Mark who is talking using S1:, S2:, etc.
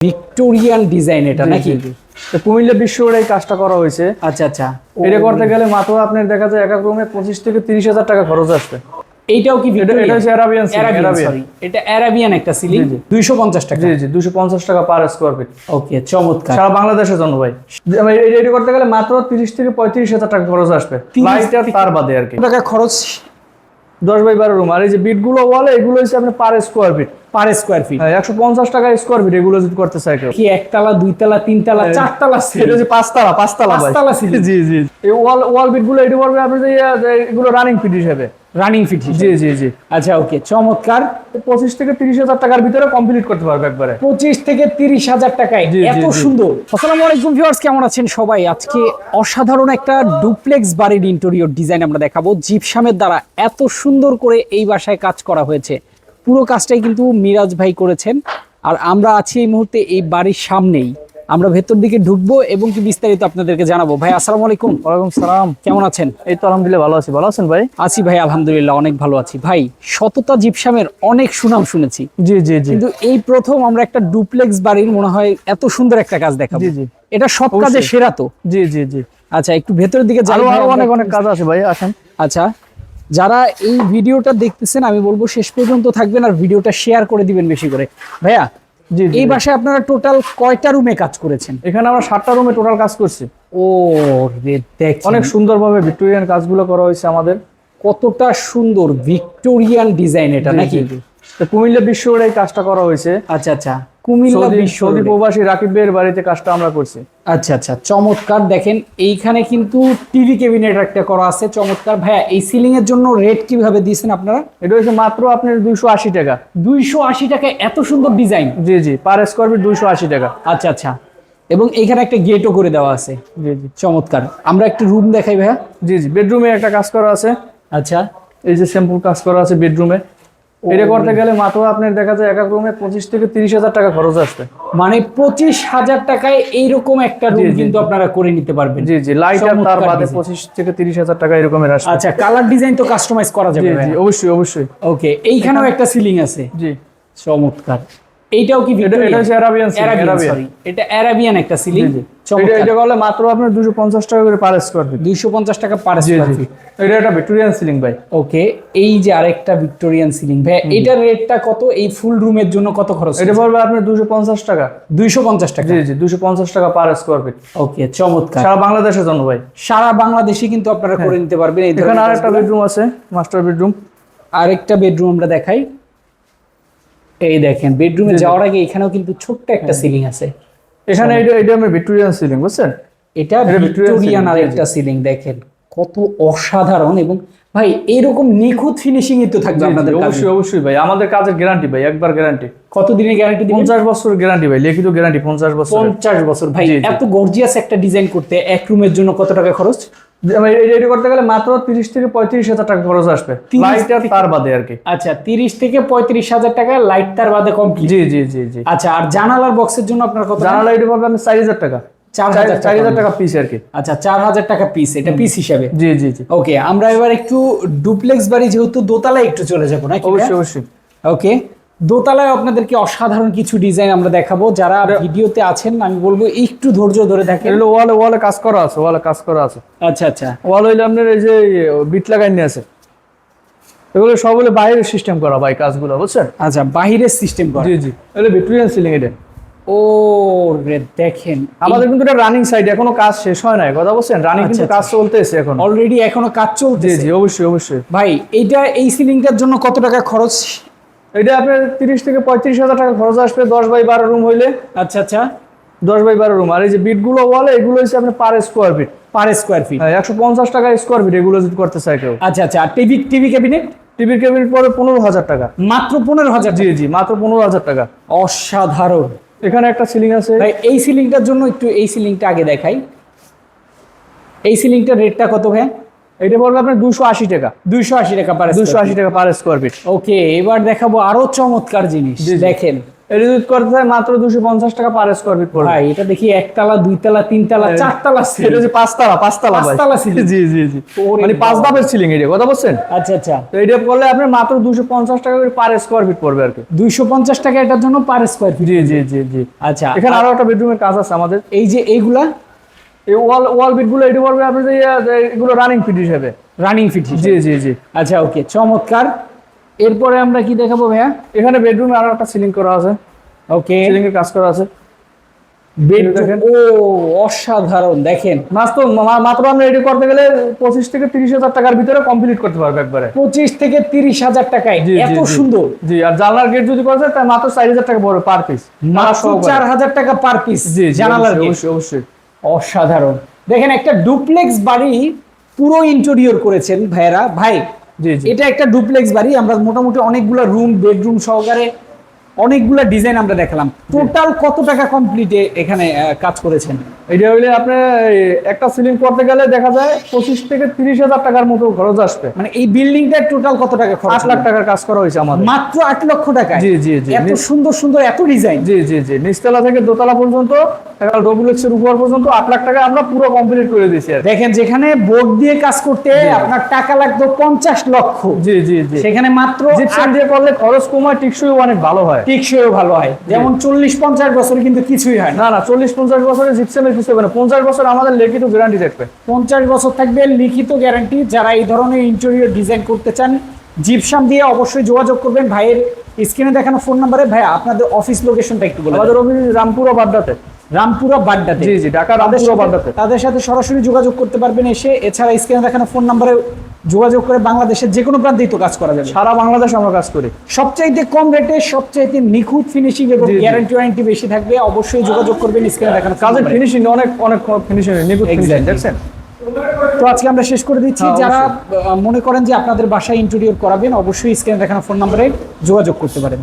S1: Victorian design এটা নাকি?
S2: কুমিল্লা কাজটা করা হয়েছে।
S1: আচ্ছা আচ্ছা।
S2: এটা করতে গেলে মাত্র আপনার দেখা যায় এক এক পঁচিশ থেকে তিরিশ হাজার টাকা খরচ আসবে।
S1: এইটাও কি
S2: এটা হচ্ছে অ্যারাবিয়ান
S1: অ্যারাবিয়ান
S2: অ্যারাবিয়ান
S1: সরি এটা অ্যারাবিয়ান একটা সিলিং
S2: জি, জি।
S1: 250 টাকা।
S2: জি টাকা পার স্কোয়ার ফিট
S1: ওকে চমৎকার।
S2: সারা বাংলাদেশের জন্য ভাই। এটা এটা করতে গেলে মাত্র তিরিশ থেকে পঁয়ত্রিশ হাজার টাকা খরচ আসবে।
S1: 30
S2: লাইট আর তার বাদে আর কি।
S1: টাকা খরচ
S2: দশ বাই বারো রুম আর এই যে বিটগুলো বলে এগুলো হচ্ছে আপনার per square feet
S1: per square feet
S2: একশো পঞ্চাশ টাকা স্কোয়ার ফিট এগুলো যদি করতে চাই
S1: কি একতলা দুইতলা তিনতলা চারতলা
S2: এটা? হচ্ছে পাঁচতলা পাঁচতলা
S1: পাঁচতলা।
S2: জি জি। এই ওয়াল ওয়াল বিটগুলো এটি পড়বে আপনি যে এগুলো রানিং ফিট হিসেবে।
S1: রানিং ফিট
S2: জি জি জি।
S1: আচ্ছা ওকে চমৎকার।
S2: পঁচিশ থেকে তিরিশ হাজার টাকার ভিতরে কমপ্লিট করতে পারবে একবারে।
S1: পঁচিশ থেকে তিরিশ হাজার টাকায়। এত সুন্দর। আসসালামু আলাইকুম ভিউয়ার্স কেমন আছেন সবাই? আজকে অসাধারণ একটা ডুপ্লেক্স বাড়ির ইন্টেরিয়র ডিজাইন আমরা দেখাবো। জিপসামের দ্বারা এত সুন্দর করে এই বাসায় কাজ করা হয়েছে। পুরো কাজটাই কিন্তু মিরাজ ভাই করেছেন। আর আমরা আছি এই মুহূর্তে এই বাড়ির সামনেই। আমরা ভেতর দিকে ঢুকবো এবং কি বিস্তারিত আপনাদেরকে জানাব। ভাই আসসালামু আলাইকুম।
S2: ওয়ালাইকুম সালাম।
S1: কেমন আছেন?
S2: এই তো আলহামদুলিল্লাহ ভালো আছি। ভালো আছেন ভাই?
S1: আছি ভাই আলহামদুলিল্লাহ অনেক ভালো আছি। ভাই শততা জিপসামের অনেক সুনাম শুনেছি।
S2: জি জি জি।
S1: কিন্তু এই প্রথম আমরা একটা ডুপ্লেক্স বাড়ির মনে হয় এত সুন্দর একটা কাজ দেখাবো।
S2: জি, জি।
S1: এটা সব কাজে। সেরা তো?
S2: জি জি জি।
S1: আচ্ছা একটু ভেতরের দিকে যাই আরও
S2: অনেক অনেক কাজ আছে ভাই আসেন।
S1: আচ্ছা যারা এই ভিডিওটা দেখতেছেন আমি বলব শেষ পর্যন্ত থাকবেন আর ভিডিওটা শেয়ার করে দিবেন বেশি করে। ভাইয়া এই বাসায় আপনারা টোটাল কয়টা রুমে কাজ করেছেন?
S2: এখানে আমরা সাতটা রুমে টোটাল কাজ করছি।
S1: ও রে দেখ।
S2: অনেক সুন্দরভাবে ভিক্টোরিয়ান কাজগুলো করা হয়েছে আমাদের।
S1: কতটা সুন্দর ভিক্টোরিয়ান ডিজাইন এটা নাকি?
S2: কুমিল্লা বিশ্ব রোডে এই কাজটা করা হয়েছে।
S1: আচ্ছা আচ্ছা। কুমিল্লা বিশ্ব
S2: প্রবাসী রাকিব ভাইয়ের বাড়িতে কাজটা আমরা করছি।
S1: আচ্ছা আচ্ছা চমৎকার। দেখেন এইখানে কিন্তু টিভি ক্যাবিনেট একটা করা আছে চমৎকার। ভাইয়া এই সিলিং এর জন্য রেট কীভাবে দিয়েছেন আপনারা?
S2: এটা হচ্ছে মাত্র আপনার দুইশো আশি টাকা।
S1: দুইশো আশি টাকায় এত সুন্দর ডিজাইন
S2: জি জি পার স্কোয়ার ফিট দুইশো আশি টাকা।
S1: আচ্ছা আচ্ছা। এবং এইখানে একটা গেটও করে দেওয়া আছে।
S2: জি জি।
S1: চমৎকার। আমরা একটু রুম দেখাই ভাইয়া।
S2: জি জি বেডরুমে একটা কাজ করা আছে।
S1: আচ্ছা।
S2: এই যে শ্যাম্পুর কাজ করা আছে বেডরুমে এটা করতে গেলে মাত্র আপনার দেখা যায় এক এক রুমে পঁচিশ থেকে তিরিশ হাজার টাকা খরচ আসবে।
S1: মানে পঁচিশ হাজার টাকায় এইরকম একটা রুম কিন্তু আপনারা করে নিতে পারবেন।
S2: জি জি লাইট আর তার বাদে পঁচিশ থেকে তিরিশ হাজার টাকা এরকমের আসবে।
S1: আচ্ছা কালার ডিজাইন তো কাস্টমাইজ করা যাবে
S2: জি অবশ্যই অবশ্যই।
S1: ওকে এইখানেও একটা সিলিং আছে।
S2: জি।
S1: চমৎকার। এইটাও কি
S2: এটা অ্যারাবিয়ান
S1: অ্যারাবিয়ান
S2: অ্যারাবিয়ান
S1: সরি এটা অ্যারাবিয়ান একটা সিলিং
S2: এটা এটা করলে মাত্র আপনার দুশো পঞ্চাশ টাকা করে পার স্কোয়ার ফিট
S1: দুইশো পঞ্চাশ টাকা পার ফিট
S2: এটা একটা ভিক্টোরিয়ান সিলিং ভাই।
S1: ওকে এই যে আরেকটা ভিক্টোরিয়ান সিলিং ভাই এটার রেটটা কত? এই ফুল রুমের জন্য কত খরচ
S2: এটা পড়বে আপনার দুশো পঞ্চাশ টাকা।
S1: দুইশো পঞ্চাশ টাকা।
S2: জি জি দুশো পঞ্চাশ টাকা পার স্কোয়ার ফিট
S1: ওকে চমৎকার।
S2: সারা বাংলাদেশের জন্য ভাই।
S1: সারা বাংলাদেশে কিন্তু আপনারা করে নিতে পারবেন এই ধরনের
S2: আরেকটা বেডরুম আছে মাস্টার বেডরুম
S1: আরেকটা বেডরুম আমরা দেখাই। এই দেখেন বেডরুমে যাওয়ার আগে এখানেও কিন্তু ছোট্ট একটা সিলিং আছে।
S2: এখানে এটা এটা আমি ভিক্টোরিয়ান সিলিং বুঝছেন?
S1: এটা ভিক্টোরিয়ান আর একটা সিলিং দেখেন কত অসাধারণ এবং ভাই এরকম নিখুঁত ফিনিশিং তো থাকবে আপনাদের।
S2: অবশ্যই অবশ্যই ভাই আমাদের কাজের গ্যারান্টি ভাই একবার গ্যারান্টি
S1: কত দিনের গ্যারান্টি দিবেন?
S2: পঞ্চাশ বছর গ্যারান্টি ভাই লিখিত গ্যারান্টি পঞ্চাশ বছর
S1: পঞ্চাশ বছর। ভাই। এত গর্জিয়াস একটা ডিজাইন করতে এক রুমের জন্য কত টাকা খরচ?
S2: এটা করতে গেলে মাত্র তিরিশ থেকে পঁয়ত্রিশ হাজার টাকা খরচ আসবে।
S1: 30
S2: লাইট আর তার বাদে আর কি।
S1: আচ্ছা তিরিশ থেকে পঁয়ত্রিশ হাজার টাকা লাইট তার বাদে কমপ্লিট
S2: জি জি জি জি।
S1: আচ্ছা আর জানালার বক্সের জন্য আপনার কত
S2: জানালা এটা পড়বে আমি চার হাজার টাকা।
S1: টাকা
S2: পিস আর কি।
S1: আচ্ছা চার হাজার টাকা পিস এটা পিস হিসাবে।
S2: জি জি জি।
S1: ওকে আমরা এবার একটু ডুপ্লেক্স বাড়ি যেহেতু দোতলায় একটু চলে যাব নাকি
S2: অবশ্যই অবশ্যই।
S1: ওকে দোতলায় আপনাদেরকে অসাধারণ কিছু ডিজাইন আমরা দেখাবো। যারা ভিডিওতে আছেন আমি বলব একটু ধৈর্য ধরে থাকেন
S2: এগুলো ওয়ালে ওয়ালে কাজ করা আছে ওয়ালে কাজ করা আছে।
S1: আচ্ছা আচ্ছা।
S2: ওয়াল হইলে আপনার এই যে বিট লাগাই নিয়ে আছে। এগুলো সব হলে বাইরের সিস্টেম করা ভাই কাজগুলো বুঝছেন?
S1: আচ্ছা বাইরের সিস্টেম করা।
S2: জি জি। এগুলো ভিক্টোরিয়ান সিলিং এটা।
S1: ও রে দেখেন।
S2: আমাদের কিন্তু এটা রানিং সাইড এখনও কাজ শেষ হয় নাই কথা বলছেন? রানিং কিন্তু
S1: আচ্ছা,
S2: কাজ চলতেছে এখন।
S1: অলরেডি এখনও কাজ
S2: জি
S1: চলছে
S2: জি অবশ্যই অবশ্যই।
S1: ভাই এইটা এই সিলিংটার জন্য কত টাকা খরচ?
S2: এটা আপনার তিরিশ থেকে পঁয়ত্রিশ হাজার টাকা খরচ আসবে দশ বাই বারো রুম হইলে।
S1: আচ্ছা আচ্ছা।
S2: দশ বাই বারো রুম আর এই যে বিটগুলো ওয়ালে এগুলো হচ্ছে আপনার per square feet
S1: per square feet
S2: একশো পঞ্চাশ টাকা স্কোয়ার ফিট এগুলো যদি করতে চাই কেউ।
S1: আচ্ছা আচ্ছা। আর টিভি টিভি ক্যাবিনেট
S2: টিভির কেবিনেট পড়বে পনেরো হাজার টাকা।
S1: মাত্র পনেরো হাজার
S2: জি জি মাত্র পনেরো হাজার টাকা।
S1: অসাধারণ।
S2: এখানে একটা সিলিং আছে।
S1: এই সিলিংটার জন্য একটু এই সিলিংটা আগে দেখাই। এই সিলিংটার রেটটা কত ভাই
S2: এটা পড়বে আপনার দুশো আশি টাকা।
S1: দুইশো আশি টাকা পার
S2: দুশো আশি টাকা পার স্কোয়ার ফিট
S1: ওকে এবার দেখাবো আরও চমৎকার জিনিস। দেখেন।
S2: যদি করতে হয় মাত্র দুশো পঞ্চাশ টাকা পার স্কোয়ার ফিট পড়বে।
S1: ভাই এটা দেখি একতলা দুইতলা তিনতলা চারতলা
S2: এটা। হচ্ছে পাঁচতলা পাঁচতলা
S1: পাঁচতলা ceiling।
S2: জি জি জি। মানে পাঁচ। ধাপের সিলিং এটা কথা বলছেন?
S1: আচ্ছা আচ্ছা।
S2: তো এটা করলে আপনার মাত্র দুশো পঞ্চাশ টাকা করে পার স্কোয়ার ফিট পড়বে আর কি।
S1: দুইশো পঞ্চাশ টাকা এটার জন্য পার স্কোয়ার ফিট
S2: জি জি জি জি।
S1: আচ্ছা
S2: এখানে আরও একটা বেডরুমের কাজ আছে আমাদের।
S1: এই যে এইগুলা
S2: এই ওয়াল ওয়াল বিটগুলো এটি পড়বে আপনার যে, এগুলো রানিং ফিট হিসেবে।
S1: রানিং ফিট
S2: জি জি জি।
S1: আচ্ছা ওকে চমৎকার। এরপরে আমরা কি দেখাবো ভাইয়া?
S2: এখানে বেডরুমে আরও একটা সিলিং করা আছে।
S1: ওকে
S2: সিলিং এর কাজ করা আছে।
S1: ও অসাধারণ দেখেন।
S2: মাত্র মা- মাত্র আমরা এটি করতে গেলে পঁচিশ থেকে তিরিশ হাজার টাকার ভিতরে কমপ্লিট করতে পারবে একবারে।
S1: পঁচিশ থেকে তিরিশ হাজার টাকায়। এত সুন্দর।
S2: জি আর জানলার গেট যদি করতে তাই মাত্র চার হাজার টাকা পড়বে পার পিস
S1: মাত্র চার হাজার টাকা পার পিস
S2: জি
S1: জানালার gate।
S2: অবশ্যই অবশ্যই।
S1: অসাধারণ। দেখেন একটা ডুপ্লেক্স বাড়ি পুরো ইন্টেরিয়র করেছেন ভাইয়েরা। ভাই
S2: জি জি।
S1: এটা একটা ডুপ্লেক্স বাড়ি। আমরা মোটামুটি অনেকগুলো রুম বেডরুম সহকারে অনেকগুলো ডিজাইন আমরা দেখালাম। টোটাল কত টাকা কমপ্লিটে এখানে কাজ করেছেন?
S2: এটা হইলে আপনি এই একটা সিলিং করতে গেলে দেখা যায় পঁচিশ থেকে তিরিশ হাজার টাকার মতো খরচ আসবে।
S1: মানে এই বিল্ডিংটার টোটাল কত টাকা খরচ
S2: আট লাখ টাকার কাজ করা হয়েছে আমাদের।
S1: মাত্র আট লক্ষ টাকা
S2: জি, জি, জি।
S1: এত সুন্দর সুন্দর এত ডিজাইন
S2: জি জি জি। নিচতলা থেকে দোতলা পর্যন্ত উপর পর্যন্ত আট লাখ টাকা আমরা পুরো কমপ্লিট করে দিয়েছি
S1: দেখেন যেখানে বোর্ড দিয়ে কাজ করতে আপনার টাকা লাগতো পঞ্চাশ লক্ষ।
S2: জি জি জি।
S1: সেখানে মাত্র
S2: জিপসাম দিয়ে করলে খরচ কমায় অনেক ভালো হয়।
S1: টিকসইও ভালো হয়। যেমন চল্লিশ পঞ্চাশ বছর কিন্তু কিছুই হয় না।
S2: না চল্লিশ পঞ্চাশ বছরে জিপসামের কিছু হবে না। পঞ্চাশ বছর আমাদের লিখিত গ্যারান্টি থাকবে।
S1: পঞ্চাশ বছর থাকবে লিখিত গ্যারান্টি যারা এই ধরনের ইন্টেরিয়র ডিজাইন করতে চান জিপসাম দিয়ে অবশ্যই যোগাযোগ করবেন। ভাইয়ের স্ক্রিনে দেখানো ফোন নাম্বারে ভাই আপনাদের অফিস লোকেশনটা একটু বলে
S2: আমাদের রামপুরা বাড্ডাতে
S1: রামপুরা বাড্ডাতে
S2: জি জি ঢাকা রামপুরা বাড্ডাতে।
S1: তাদের সাথে সরাসরি যোগাযোগ করতে পারবেন এসে। এছাড়া স্ক্রিনে দেখানো ফোন নাম্বারে যোগাযোগ করে বাংলাদেশের যে কোনো প্রান্তেই তো কাজ করা যাবে।
S2: সারা বাংলাদেশ আমরা কাজ করি।
S1: সবচাইতে কম রেটে সবচাইতে নিখুঁত ফিনিশিং এবং। গ্যারান্টি ওয়ারেন্টি বেশি থাকবে। অবশ্যই যোগাযোগ করবেন স্ক্রিনে দেখানো
S2: কাজের ফিনিশিং অনেক অনেক ফিনিশিং নিখুঁত ফিনিশিং. দেখছেন?
S1: তো আজকে আমরা শেষ করে দিচ্ছি।
S2: হ্যাঁ,
S1: যারা মনে করেন যে আপনাদের বাসায় ইন্টেরিয়র করাবেন অবশ্যই স্ক্রিনে দেখানো ফোন নাম্বারে যোগাযোগ করতে পারেন।